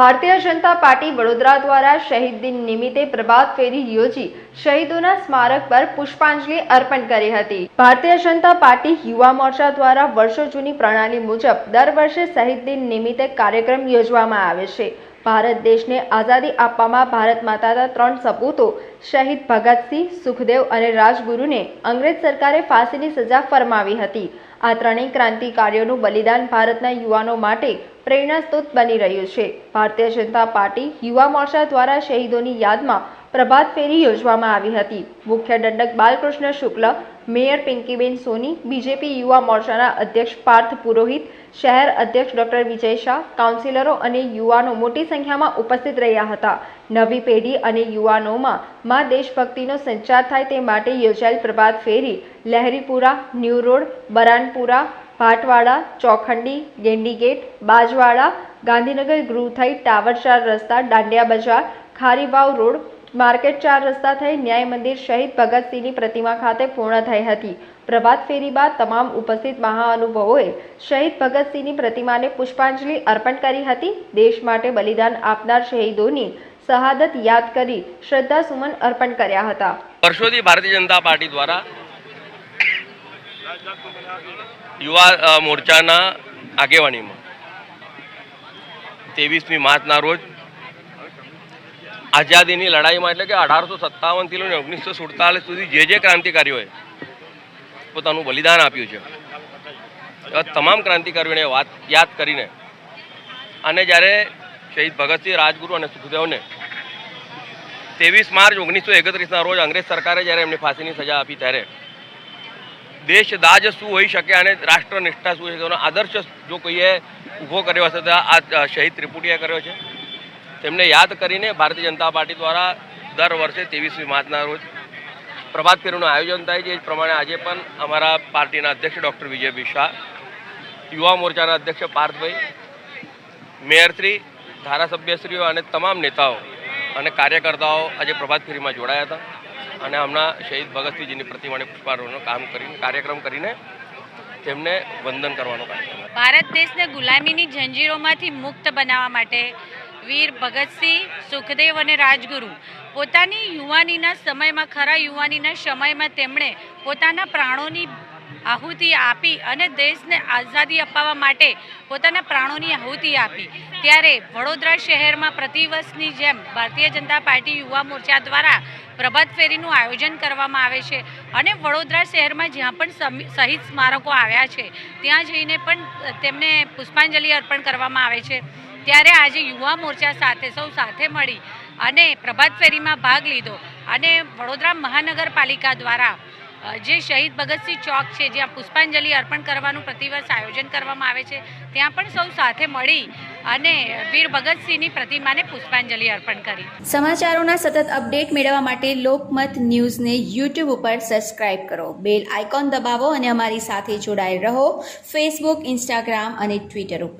Bharatiya Janata party Vadodara દ્વારા શહીદ દિન નિમિત્તે પ્રભાત ફેરી યોજી શહીદોના સ્મારક પર પુષ્પાંજલિ અર્પણ કરી હતી. ભારતીય જનતા પાર્ટી યુવા મોરચા દ્વારા વર્ષો જૂની પ્રણાલી મુજબ દર વર્ષે શહીદ દિન નિમિત્તે કાર્યક્રમ યોજવામાં આવે છે. ભારત દેશને આઝાદી આપવામાં ભારત માતાના ત્રણ સપૂતો, શહીદ ભગતસિંહ, સુખદેવ અને રાજગુરુને અંગ્રેજ સરકારે ફાંસીની સજા ફરમાવી હતી. આ ત્રણેય ક્રાંતિકારીઓનું બલિદાન ભારતના યુવાનો માટે પ્રેરણાસ્ત્રોત બની રહ્યું છે. ભારતીય જનતા પાર્ટી યુવા મોરચા દ્વારા શહીદોની યાદમાં પ્રભાત ફેરી યોજવામાં આવી હતી. મુખ્ય દંડક બાલકૃષ્ણ શુક્લ મેયર પિંકીબેન સોની, બીજેપી યુવા મોરચાના અધ્યક્ષ પાર્થ પુરોહિત, શહેર અધ્યક્ષ ડોક્ટર વિજય શાહ, કાઉન્સિલરો અને યુવાનો મોટી સંખ્યામાં ઉપસ્થિત રહ્યા હતા. નવી પેઢી અને યુવાનોમાં માં દેશભક્તિનો સંચાર થાય તે માટે યોજાયેલ પ્રભાત ફેરી લહેરીપુરા, ન્યૂ રોડ, બરાનપુરા, ભાટવાડા, ચોખંડી ગેંડીગેટ બાજવાડા, ગાંધીનગર ગૃહ થઈ ટાવર ચાર રસ્તા, દાંડિયા બજાર, ખારીવાવ રોડ માર્કેટ ચાર રસ્તા થઈ ન્યાય મંદિર શહીદ ભગતસિંહની પ્રતિમા ખાતે પૂર્ણ થઈ હતી. પ્રભાત ફેરી બાદ તમામ ઉપસ્થિત મહાઅનુભવોએ શહીદ ભગતસિંહની પ્રતિમાને પુષ્પાંજલિ અર્પણ કરી હતી. દેશ માટે બલિદાન આપનાર શહીદોની શહાદત યાદ કરી શ્રદ્ધાસુમન અર્પણ કર્યા હતા. વર્ષોથી ભારતીય જનતા પાર્ટી દ્વારા યુવા મોરચાના આગેવાનીમાં ત્રેવીસમી માર્ચના રોજ આઝાદીની લડાઈમાં એટલે કે અઢારસો સત્તાવનથી લઈને ઓગણીસો સુડતાલીસ સુધી જે જે ક્રાંતિકારીઓએ પોતાનું બલિદાન આપ્યું છે, એવા તમામ ક્રાંતિકારીઓને વાત યાદ કરીને અને જ્યારે શહીદ ભગતસિંહ રાજગુરુ અને સુખદેવને ત્રેવીસ માર્ચ ઓગણીસો એકત્રીસના રોજ અંગ્રેજ સરકારે જ્યારે એમને ફાંસીની સજા આપી ત્યારે દેશ દાજ શું હોઈ શકે અને રાષ્ટ્ર નિષ્ઠા શું હોઈ શકે આદર્શ જો કોઈએ ઊભો કર્યો હશે તો આ શહીદ ત્રિપુટીએ કર્યો છે. તેમને યાદ કરીને ભારતીય જનતા પાર્ટી દ્વારા દર વર્ષે ત્રેવીસમી માર્ચના રોજ પ્રભાત ફેરીનું આયોજન થાય છે. એ પ્રમાણે આજે પણ અમારા પાર્ટીના અધ્યક્ષ ડૉક્ટર વિજય શાહ, યુવા મોરચાના અધ્યક્ષ પાર્થભાઈ મેયરશ્રી ધારાસભ્યશ્રીઓ અને તમામ નેતાઓ અને કાર્યકર્તાઓ આજે પ્રભાત ફેરીમાં જોડાયા હતા અને હમણાં શહીદ ભગતસિંહજીની પ્રતિમાને પુષ્પારોહણનો કામ કરીને, કાર્યક્રમ કરીને તેમને વંદન કરવાનો કાર્યક્રમ. ભારત દેશને ગુલામીની જંજીરોમાંથી મુક્ત બનાવવા માટે વીર ભગતસિંહ, સુખદેવ અને રાજગુરુ. પોતાની યુવાનીના સમયમાં, ખરા યુવાનીના સમયમાં તેમણે પોતાના પ્રાણોની આહુતિ આપી અને દેશને આઝાદી અપાવવા માટે પોતાના પ્રાણોની આહુતિ આપી. ત્યારે વડોદરા શહેરમાં પ્રતિવર્ષની જેમ ભારતીય જનતા પાર્ટી યુવા મોરચા દ્વારા પ્રભાત ફેરીનું આયોજન કરવામાં આવે છે અને વડોદરા શહેરમાં જ્યાં પણ શહીદ સ્મારકો આવ્યા છે, ત્યાં જઈને પણ તેમને પુષ્પાંજલિ અર્પણ કરવામાં આવે છે. ત્યારે આજે યુવા મોરચા સાથે સૌ સાથે મળી અને પ્રભાત ફેરીમાં ભાગ લીધો. અને વડોદરા મહાનગરપાલિકા દ્વારા જે શહીદ ભગતસિંહ ચોક છે, જ્યાં પુષ્પાંજલિ અર્પણ કરવાનું પ્રતિવર્ષ આયોજન કરવામાં આવે છે, ત્યાં પણ સૌ સાથે મળી અને વીર ભગતસિંહની પ્રતિમાને પુષ્પાંજલિ અર્પણ કરી. સમાચારોના સતત અપડેટ મેળવવા માટે લોકમત ન્યૂઝને યુટ્યુબ ઉપર સબસ્ક્રાઇબ કરો. બેલ આઇકોન દબાવો અને અમારી સાથે જોડાયેલ રહો ફેસબુક, ઇન્સ્ટાગ્રામ અને ટ્વિટર ઉપર.